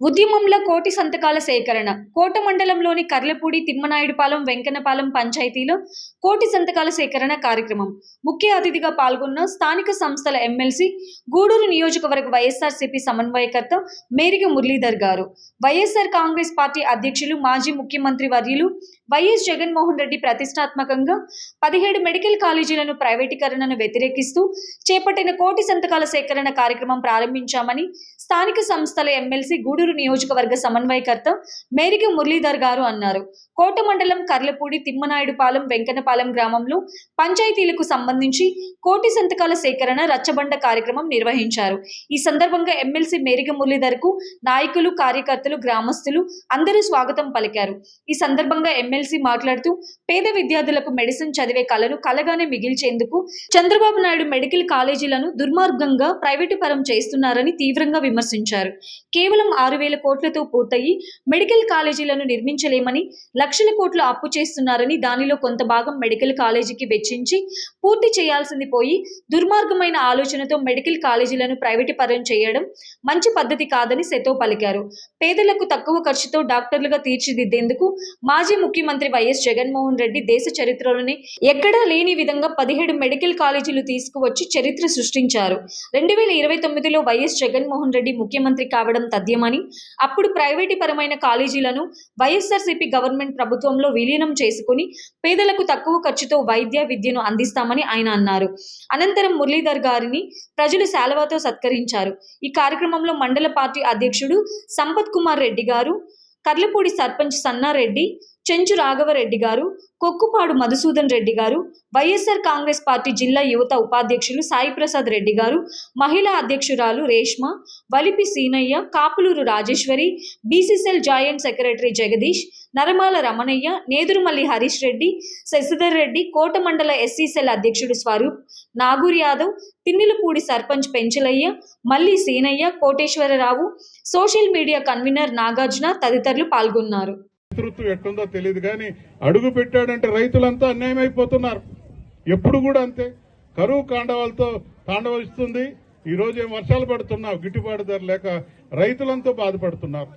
ఉద్యమంలో కోటి సంతకాల సేకరణ. కోట మండలంలోని కర్లపూడి తిమ్మనాయుడుపాలెం వెంకన్నపాలెం పంచాయతీలో కోటి సంతకాల సేకరణ కార్యక్రమం. ముఖ్య అతిథిగా పాల్గొన్న స్థానిక సంస్థల ఎమ్మెల్సీ గూడూరు నియోజకవర్గ వైఎస్ఆర్సీపీ సమన్వయకర్త మేరిగ మురళీధర్ గారు. వైఎస్ఆర్ కాంగ్రెస్ పార్టీ అధ్యక్షులు మాజీ ముఖ్యమంత్రి వర్యులు వైఎస్ జగన్మోహన్ రెడ్డి ప్రతిష్టాత్మకంగా పదిహేడు మెడికల్ కాలేజీలను ప్రైవేటీకరణను వ్యతిరేకిస్తూ చేపట్టిన కోటి సంతకాల సేకరణ కార్యక్రమం ప్రారంభించామని స్థానిక సంస్థల ఎమ్మెల్సీ గూడూరు నియోజకవర్గ సమన్వయకర్త మేరిగ మురళీధర్ గారు అన్నారు. కోట మండలం కర్లపూడి తిమ్మనాయుడుపాలెం వెంకన్నపాలెం గ్రామంలో పంచాయతీలకు సంబంధించి కోటి సంతకాల సేకరణ రచ్చబండ కార్యక్రమం నిర్వహించారు. ఈ సందర్భంగా ఎమ్మెల్సీ మేరిగ మురళీధర్కు నాయకులు కార్యకర్తలు గ్రామస్తులు అందరూ స్వాగతం పలికారు. ఈ సందర్భంగా ఎమ్మెల్సీ మాట్లాడుతూ పేద విద్యార్థులకు మెడిసిన్ చదివే కళను కలగానే మిగిల్చేందుకు చంద్రబాబు నాయుడు మెడికల్ కాలేజీలను దుర్మార్గంగా ప్రైవేటు పరం చేస్తున్నారని తీవ్రంగా విమర్శించారు. కేవలం ఆరు వేల కోట్లతో పూర్తయి మెడికల్ కాలేజీలను నిర్మించలేమని లక్షల కోట్లు అప్పు చేస్తున్నారని దానిలో కొంత భాగం మెడికల్ కాలేజీకి వెచ్చించి పూర్తి చేయాల్సింది పోయి దుర్మార్గమైన ఆలోచనతో మెడికల్ కాలేజీలను ప్రైవేటీపరం చేయడం మంచి పద్ధతి కాదని సెతో పలికారు. పేదలకు తక్కువ ఖర్చుతో డాక్టర్లుగా తీర్చిదిద్దేందుకు మాజీ ముఖ్యమంత్రి వైఎస్ జగన్మోహన్ రెడ్డి దేశ చరిత్రలోనే ఎక్కడా లేని విధంగా పదిహేడు మెడికల్ కాలేజీలు తీసుకువచ్చి చరిత్ర సృష్టించారు. రెండు వేల ఇరవై తొమ్మిదిలో వైఎస్ జగన్మోహన్ రెడ్డి ముఖ్యమంత్రి కావడం తథ్యమని అప్పుడు ప్రైవేటు పరమైన కాలేజీలను వైఎస్ఆర్సీపీ గవర్నమెంట్ ప్రభుత్వంలో విలీనం చేసుకుని పేదలకు తక్కువ ఖర్చుతో వైద్య విద్యను అందిస్తామని ఆయన అన్నారు. అనంతరం మురళీధర్ గారిని ప్రజలు శాలవాతో సత్కరించారు. ఈ కార్యక్రమంలో మండల పార్టీ అధ్యక్షుడు సంపత్ కుమార్ రెడ్డి గారు కర్లపూడి సర్పంచ్ సన్నారెడ్డి చెంచు రాఘవరెడ్డి గారు కొక్కుపాడు మధుసూదన్ రెడ్డి గారు వైఎస్ఆర్ కాంగ్రెస్ పార్టీ జిల్లా యువత ఉపాధ్యక్షులు సాయిప్రసాద్ రెడ్డి గారు మహిళా అధ్యక్షురాలు Reshma Valipi Seenaiah Kapuluru Rajeswari BCCL joint secretary Jagadish Naramala Ramanaiah Nedurumalli Harish Reddy Sasidhar Reddy Kota మండల ఎస్సీసెల్ అధ్యక్షుడు Swaroop Nagur Yadav Thinnilapudi sarpanch Penchalaiah Malli Seenaiah Koteswararao social media convener Nagarjuna తదితరులు పాల్గొన్నారు. నేతృత్వం ఎట్లుందో తెలియదు కానీ అడుగు పెట్టాడంటే రైతులంతా అన్యాయం అయిపోతున్నారు. ఎప్పుడు కూడా అంతే. కరువు కాండవాలతో తాండవలిస్తుంది ఈ రోజు ఏం వర్షాలు పడుతున్నావు? గిట్టుబాటు ధర లేక రైతులంతా బాధపడుతున్నారు.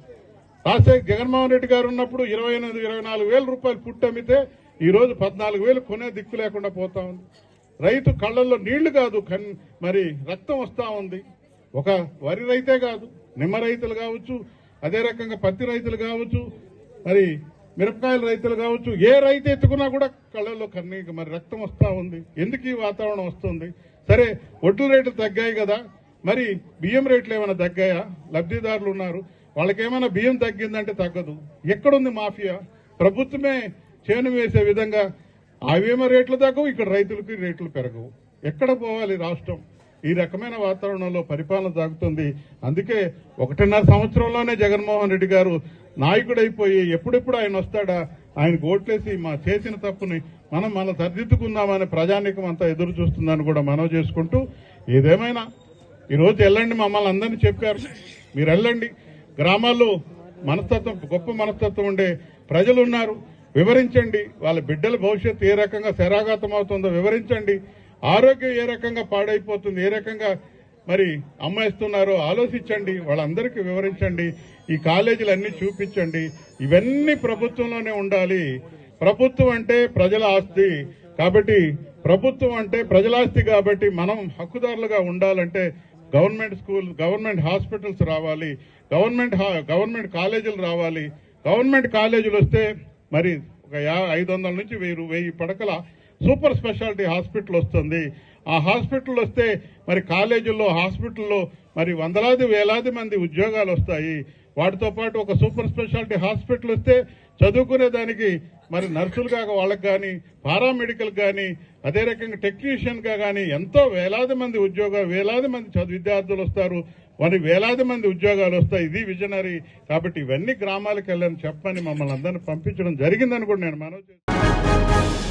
రాజశేఖర్ జగన్మోహన్ రెడ్డి గారు ఉన్నప్పుడు ఇరవై ఎనిమిది ఇరవై నాలుగు వేల రూపాయలు పుట్టమితే అమ్మితే ఈ రోజు పద్నాలుగు వేలు కొనే దిక్కు లేకుండా పోతా ఉంది. రైతు కళ్ళల్లో నీళ్ళు కాదు కన్ మరి రక్తం వస్తా ఉంది. ఒక వరి రైతే కాదు నిమ్మ రైతులు కావచ్చు అదే రకంగా పత్తి రైతులు కావచ్చు మరి మిరపకాయల రైతులు కావచ్చు ఏ రైతు ఎత్తుకున్నా కూడా కళ్ళల్లో కన్నీ మరి రక్తం వస్తూ ఉంది. ఎందుకు ఈ వాతావరణం వస్తుంది? సరే ఒడ్డు రేట్లు తగ్గాయి కదా. మరి బియ్యం రేట్లు ఏమైనా తగ్గాయా? లబ్ధిదారులు ఉన్నారు. వాళ్ళకేమైనా బియ్యం తగ్గిందంటే తగ్గదు. ఎక్కడుంది మాఫియా? ప్రభుత్వమే చేను వేసే విధంగా అవేమో రేట్లు తగ్గవు ఇక్కడ రైతులకి రేట్లు పెరగవు. ఎక్కడ పోవాలి రాష్ట్రం? ఈ రకమైన వాతావరణంలో పరిపాలన సాగుతుంది. అందుకే ఒకటిన్నర సంవత్సరంలోనే జగన్మోహన్ రెడ్డి గారు నాయకుడైపోయి ఎప్పుడెప్పుడు ఆయన వస్తాడా? ఆయన ఓట్లేసి మా చేసిన తప్పుని మనం మనం సరిదిద్దుకుందామని ప్రజానీకం అంతా ఎదురు చూస్తుందని కూడా మనవి చేసుకుంటూ ఏదేమైనా ఈరోజు వెళ్ళండి మమ్మల్ని అందరినీ చెప్పారు. మీరు వెళ్ళండి. గ్రామాల్లో మనస్తత్వం గొప్ప మనస్తత్వం ఉండే ప్రజలు ఉన్నారు వివరించండి. వాళ్ళ బిడ్డల భవిష్యత్తు ఏ రకంగా శరాఘాతం అవుతుందో వివరించండి. ఆరోగ్యం ఏ రకంగా పాడైపోతుంది? ఏ రకంగా మరి అమ్మేస్తున్నారో ఆలోచించండి వాళ్ళందరికీ వివరించండి ఈ కాలేజీలు చూపించండి ఇవన్నీ ప్రభుత్వంలోనే ఉండాలి. ప్రభుత్వం అంటే ప్రజల ఆస్తి కాబట్టి ప్రభుత్వం అంటే ప్రజల ఆస్తి కాబట్టి మనం హక్కుదారులుగా ఉండాలంటే గవర్నమెంట్ స్కూల్ గవర్నమెంట్ హాస్పిటల్స్ రావాలి గవర్నమెంట్ గవర్నమెంట్ కాలేజీలు రావాలి. గవర్నమెంట్ కాలేజీలు వస్తే మరి ఒక ఐదు వందల నుంచి వెయ్యి వెయ్యి పడకల సూపర్ స్పెషాలిటీ హాస్పిటల్ వస్తుంది. ఆ హాస్పిటల్ వస్తే మరి కాలేజీల్లో హాస్పిటల్లో మరి వందలాది వేలాది మంది ఉద్యోగాలు వస్తాయి. వాటితో పాటు ఒక సూపర్ స్పెషాలిటీ హాస్పిటల్ వస్తే చదువుకునే దానికి మరి నర్సులుగా వాళ్ళకి కానీ పారామెడికల్ కానీ అదే రకంగా టెక్నీషియన్గా కానీ ఎంతో వేలాది మంది ఉద్యోగాలు వేలాది మంది చదువు విద్యార్థులు వస్తారు. మరి వేలాది మంది ఉద్యోగాలు వస్తాయి. ఇది విజనరీ. కాబట్టి ఇవన్నీ గ్రామాలకు వెళ్ళని చెప్పని మమ్మల్ని అందరిని పంపించడం జరిగిందని కూడా నేను మనవి చేస్తున్నాను.